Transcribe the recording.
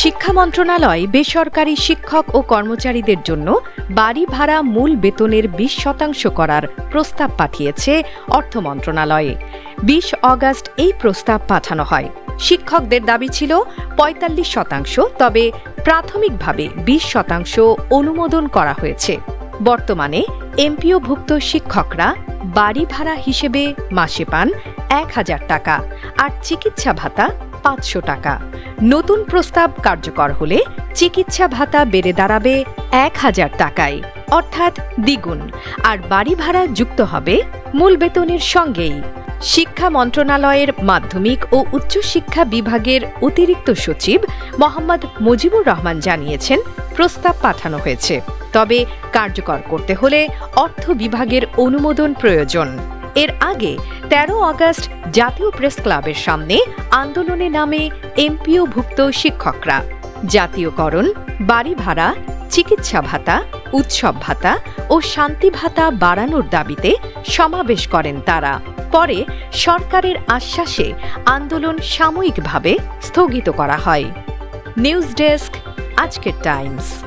শিক্ষা মন্ত্রণালয় বেসরকারি শিক্ষক ও কর্মচারীদের জন্য বাড়ি ভাড়া মূল বেতনের বিশ শতাংশ করার প্রস্তাব পাঠিয়েছে অর্থ মন্ত্রণালয়ে। বিশ অগাস্ট এই প্রস্তাব পাঠানো হয়। শিক্ষকদের দাবি ছিল পঁয়তাল্লিশ শতাংশ, তবে প্রাথমিকভাবে বিশ শতাংশ অনুমোদন করা হয়েছে। বর্তমানে এমপিওভুক্ত শিক্ষকরা বাড়ি ভাড়া হিসেবে মাসে পান এক হাজার টাকা, আর চিকিৎসা ভাতা পাঁচশো টাকা। নতুন প্রস্তাব কার্যকর হলে চিকিৎসা ভাতা বেড়ে দাঁড়াবে এক হাজার টাকায়। অর্থাৎ দ্বিগুণ। আর বাড়ি ভাড়া যুক্ত হবে মূল বেতনের সঙ্গেই। শিক্ষা মন্ত্রণালয়ের মাধ্যমিক ও উচ্চশিক্ষা বিভাগের অতিরিক্ত সচিব মোহাম্মদ মুজিবুর রহমান জানিয়েছেন, প্রস্তাব পাঠানো হয়েছে। তবে কার্যকর করতে হলে অর্থ বিভাগের অনুমোদন প্রয়োজন। এর আগে ১৩ আগস্ট জাতীয় প্রেস ক্লাবের সামনে আন্দোলনে নামে এমপিওভুক্ত শিক্ষকরা। জাতীয়করণ বাড়ি ভাড়া চিকিৎসা ভাতা, উৎসব ভাতা ও শান্তি ভাতা বাড়ানোর দাবিতে সমাবেশ করেন তারা। পরে সরকারের আশ্বাসে আন্দোলন সাময়িকভাবে স্থগিত করা হয়। নিউজ ডেস্ক, আজকের টাইমস।